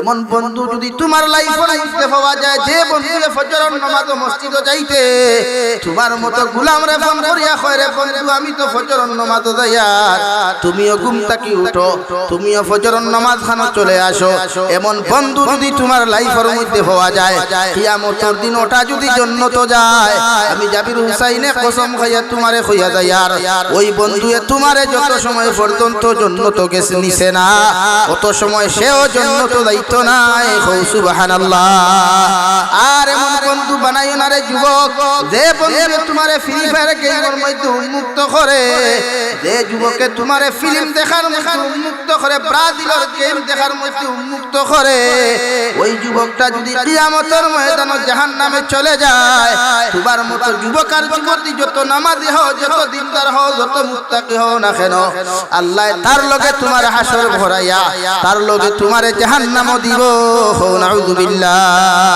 এমন বন্ধু যদি তোমার লাইফে লাইফে পাওয়া যায়, যে বন্ধু ফজর নামাজ মসজিদে যাইতে, তোমার মতো গুলাম রে ফোন করিয়া কয় রে বন্ধু, আমি তো ফজর নামাজ তুমিও ঘুম থাকি উঠো, তুমিও ফজর নামাজ খানো চলে আসো। এমন বন্ধু যদি তোমার লাইফের মধ্যে পাওয়া যায়, কিয়ামতের দিন ওটা যদি জন্নত যায়, আমি জাবির হুসাইনে কসম খাইয়া তোমারে কইয়া যাইয়ার ওই বন্ধুয়ে তোমারে যত সময় পর্যন্ত জন্নত গেছে, নিছে না, অত সময় সেও জন্নত দায়িত্ব নাই। সুবহানাল্লাহ। আর এমন বন্ধু বানাইও না রে যুবক। যে বন্ধু তোমারে ফ্রি ফায়ার গেমের মধ্যে উন্মুক্ত করে যে যুবকে তোমারে ফিল্ম দেখার মধ্যে উন্মুক্ত করে ব্রাজিলের গেম দেখার মধ্যে উন্মুক্ত করে ওই যুবকটা যদি কিয়ামতের ময়দানে জাহান্নামে চলে যায় তোমার মতো যুবক আর যুবতী যত নামাজি হও যত দিনদার হও যত মুত্তাকি হও না কেন? আল্লাহ তার লগে তোমার হাসর ভরাইয়া তার লগে তোমারে জাহান্নামও দিব। নাউযুবিল্লাহ